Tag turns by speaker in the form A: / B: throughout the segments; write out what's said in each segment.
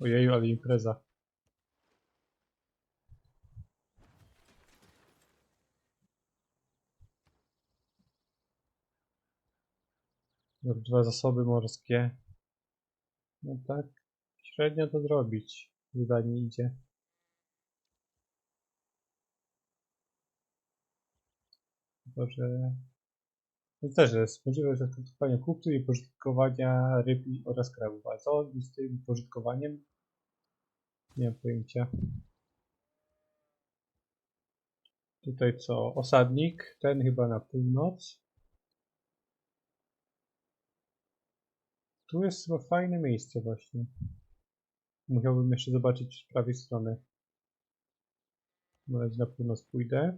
A: Ojeju, ale impreza. Dwa zasoby morskie. No tak, średnio to zrobić. Wydanie idzie. Chyba, że... No też jest możliwość odkrywania kupców i pożytkowania ryb oraz krabów. A co z tym pożytkowaniem? Nie mam pojęcia. Tutaj co? Osadnik. Ten chyba na północ. Tu jest chyba fajne miejsce właśnie. Musiałbym jeszcze zobaczyć z prawej strony. Na północ pójdę.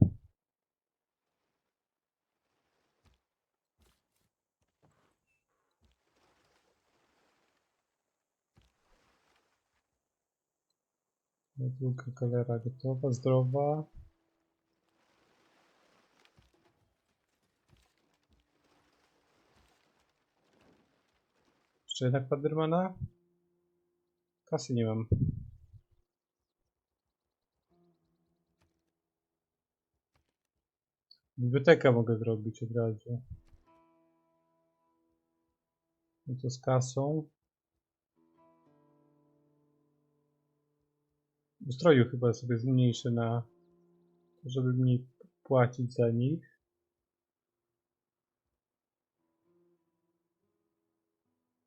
A: Druga galera gotowa, zdrowa. Jeszcze jednak Padermana? Kasy nie mam. Bibliotekę mogę zrobić od razu. No to z kasą. Ustroju chyba sobie zmniejszę na żeby mniej płacić za nich.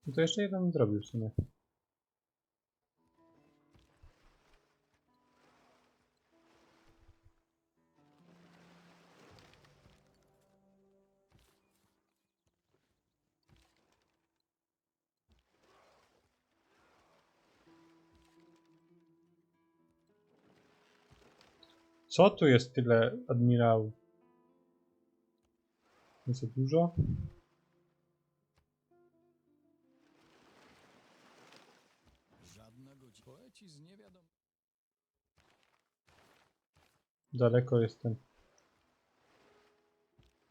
A: No to jeszcze jeden zrobił w sumie. Co tu jest tyle admirałów? Za dużo? Daleko jestem.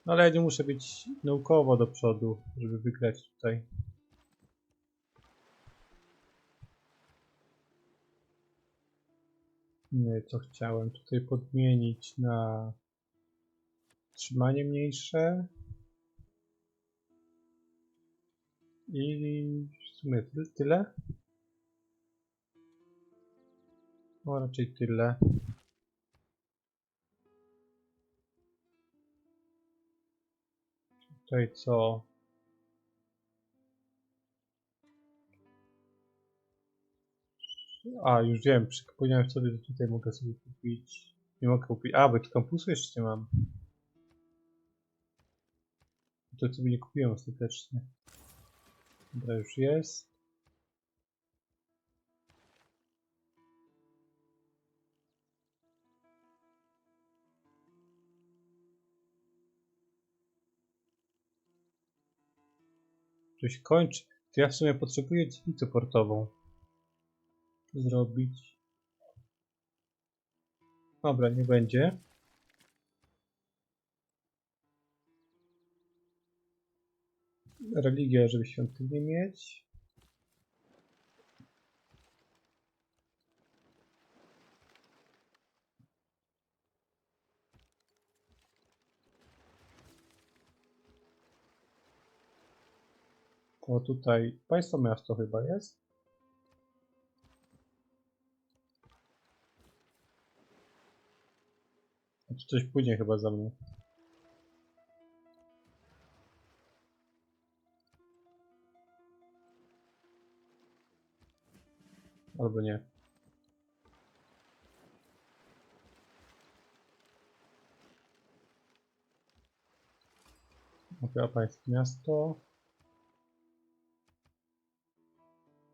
A: No ale ja nie muszę być naukowo do przodu, żeby wygrać tutaj. Co chciałem tutaj podmienić na trzymanie mniejsze. I w sumie ty- tyle. No raczej tyle. Tutaj co? A, już wiem, przypomniałem sobie, że tutaj mogę sobie kupić. Nie mogę kupić. A, bo tu kampusu jeszcze nie mam. To sobie nie kupiłem ostatecznie. Dobra, już jest. Się kończy. To ja w sumie potrzebuję dzielnicę portową. Zrobić. Dobra, nie będzie. Religia, żeby świątynię mieć. O tutaj państwo miasto chyba jest. Coś pójdzie chyba za mną. Albo nie. Okej, państwo miasto.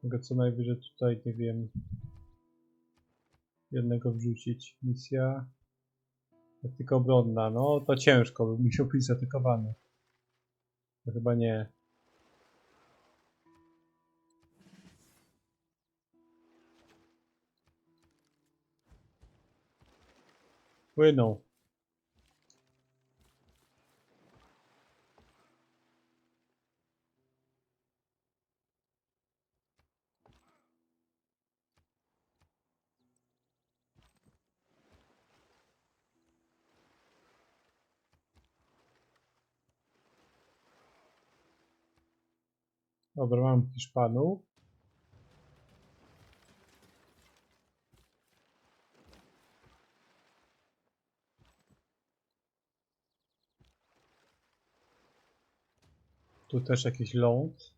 A: Mogę co najwyżej tutaj, nie wiem, jednego wrzucić. Misja. Taktyka obronna. No to ciężko, bym musiał być zaatakowany. Chyba nie. Płyną. Dobra, mam Hiszpanów. Tu też jakiś ląd.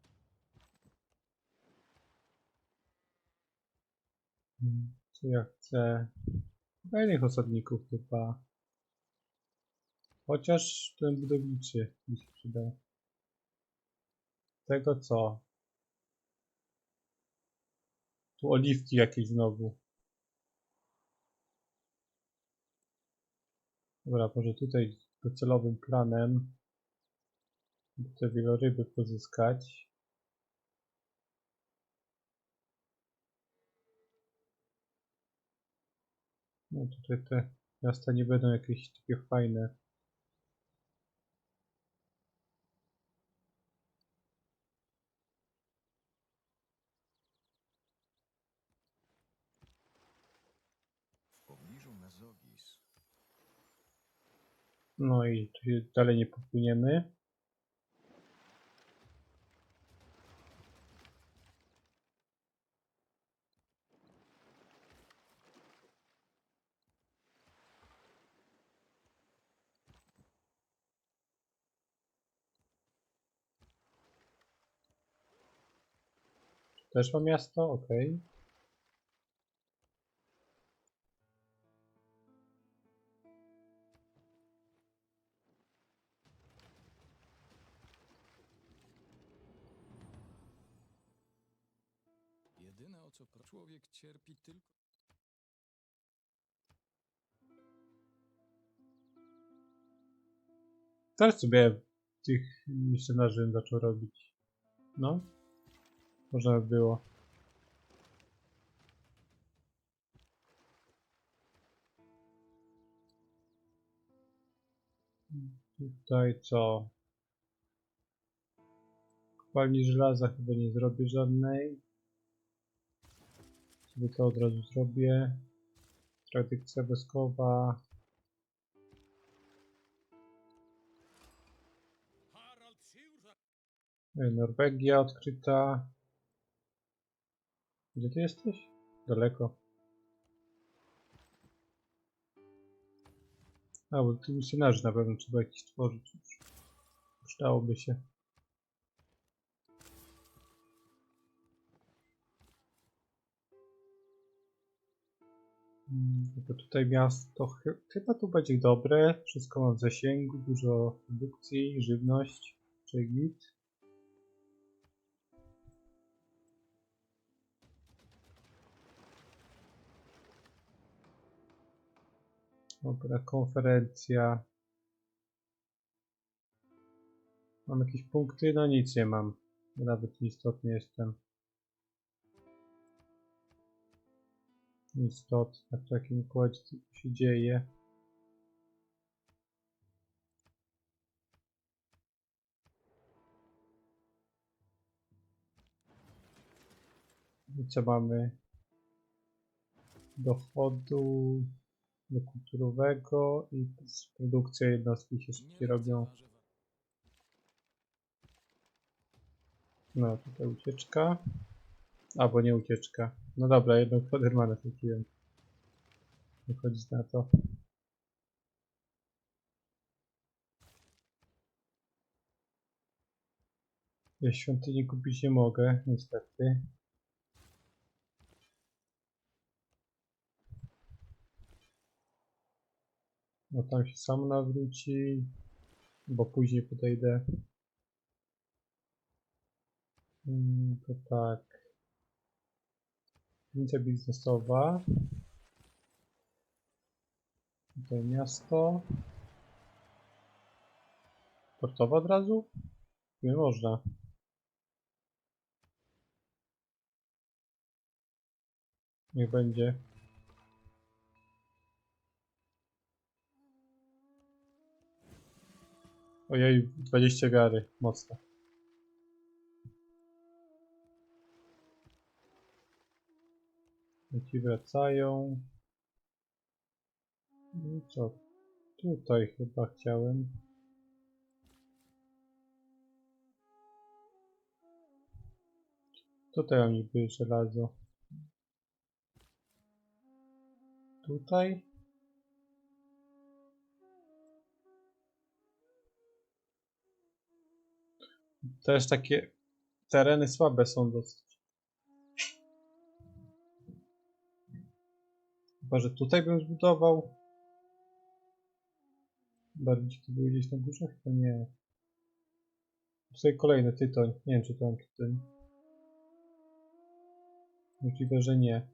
A: Hmm, Co ja chcę? Fajnych osadników chyba. Chociaż ten budowniczy mi się przydał. Tego co? Tu oliwki jakieś znowu. Dobra, może tutaj docelowym planem te wieloryby pozyskać. No tutaj te miasta nie będą jakieś takie fajne. No i tu się dalej nie popłyniemy. Też ma miasto? Okej.
B: Jedyne o co człowiek cierpi tylko
A: Teraz sobie tych misjonarzy zaczął robić. No. Można by było. Tutaj co? Kopalni żelaza chyba nie zrobię żadnej. Sobie to od razu zrobię. Tradycja wojskowa. E, Norwegia odkryta. Gdzie ty jesteś? Daleko. A, bo tu misjonarzy na pewno trzeba jakiś tworzyć. Przydałoby się. Mm, Tylko tutaj miasto chy- chyba tu będzie dobre. Wszystko mam w zasięgu, dużo produkcji, żywność, czy git. Dobra, konferencja. Mam jakieś punkty? No nic nie mam. Nawet nieistotnie jestem. Istotne w takim układzie co się dzieje. I co mamy? Dochodu do kulturowego i produkcja jednostki się szybciej robią. No, tutaj ucieczka. Albo nie ucieczka. No dobra, jedną kwadermanę trafiłem. Wychodzić na to. Ja świątyni kupić nie mogę, niestety. No tam się sam nawróci, bo później podejdę. Mm, to tak. Prowincja biznesowa. Tutaj miasto. Portowa od razu? Nie można. Niech będzie. Ojej, 20 wiary. Mocno. Ci wracają. No i co? Tutaj chyba chciałem. Tutaj mam niby żelazo. Tutaj? Też takie tereny słabe są dosyć. Chyba, że tutaj bym zbudował. Bardziej to było gdzieś na górze? Chyba nie. Tutaj kolejny tytoń. Nie wiem, czy to mam tytoń. Możliwe, że nie.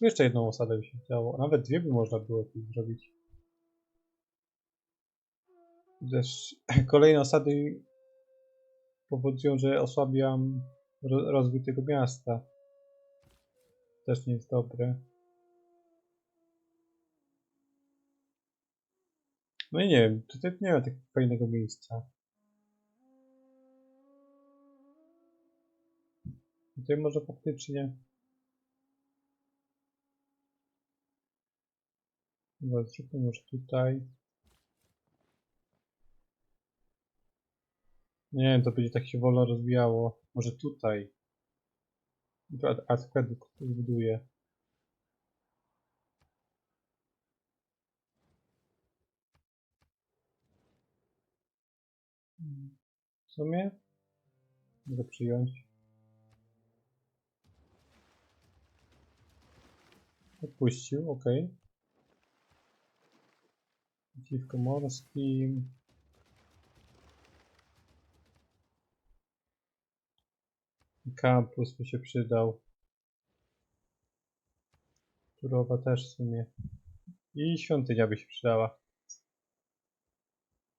A: Jeszcze jedną osadę by się chciało. Nawet dwie by można było tu zrobić. Też kolejne osady powodują, że osłabiam ro rozwój tego miasta. Też nie jest dobre. No i nie wiem, tutaj nie ma takiego fajnego miejsca. Tutaj może faktycznie. Dobra, zróbmy może tutaj. Nie wiem, to będzie tak się wolno rozwijało. Może tutaj. A wtedy zbuduję. Sumie mogę przyjąć. Odpuścił, ok. Przeciwko morskim. Kampus by się przydał. Turowa też w sumie. I świątynia by się przydała.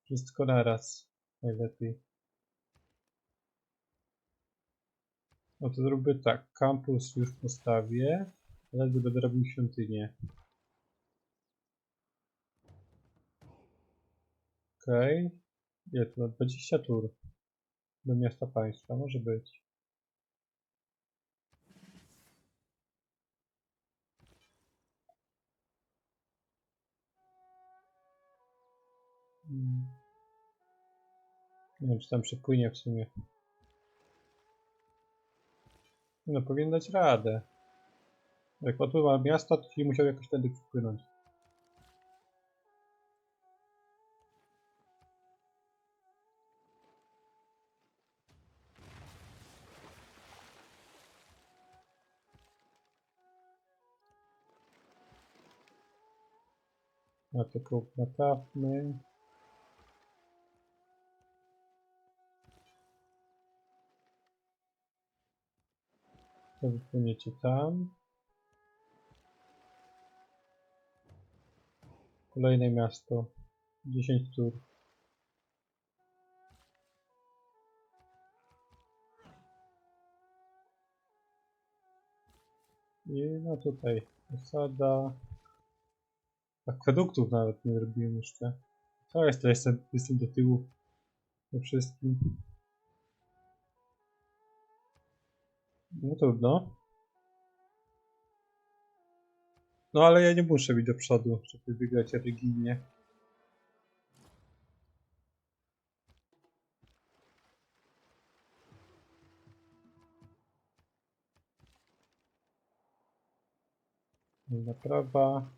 A: Wszystko naraz. Najlepiej. No to zróbmy tak. Kampus już postawię. Teraz będę robił świątynię. Okej. Okay. Ile to? na 20 tur. Do miasta państwa. Może być. Hmm. Nie wiem, czy tam przepłynie w sumie. No, powinien dać radę. Jak odpływa miasto, to musiał jakoś wtedy przepłynąć. A tylko naprawmy. To wypłyniecie tam. Kolejne miasto. 10 tur. I no tutaj osada. Akweduktów nawet nie robiłem jeszcze. Co jest to? Jestem, jestem do tyłu we wszystkim. No trudno. No ale ja nie muszę być do przodu, żeby wygrać religijnie. Naprawa.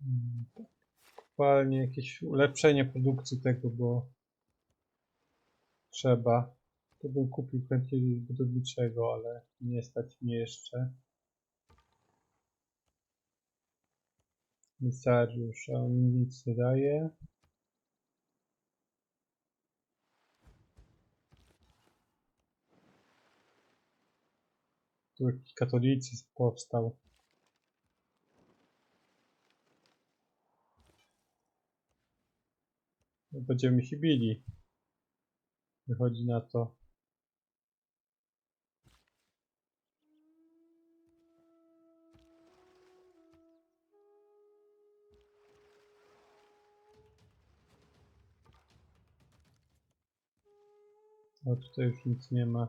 A: Mm, tak. Aktualnie jakieś ulepszenie produkcji tego, bo trzeba. To bym kupił chętnie budowniczego, ale nie stać mnie jeszcze. Misariusz, a on nic nie daje. Tu jakiś katolicyzm powstał. Będziemy się bili. Wychodzi na to. A tutaj już nic nie ma.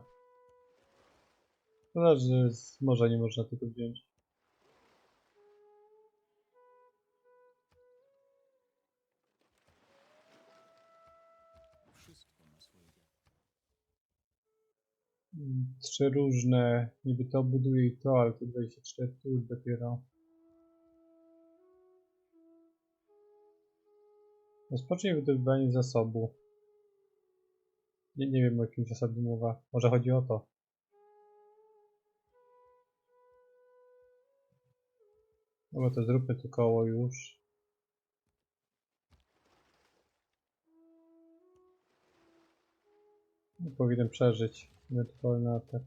A: Szkoda, że z morza nie można tego wziąć. Trzy różne, niby to buduje i to, ale to 24 tur dopiero. Rozpocznij wydobywanie zasobu. Nie, nie wiem o jakim zasobie mowa. Może chodzi o to. Dobra, to zróbmy to koło już. Nie powinien przeżyć ewentualny atak.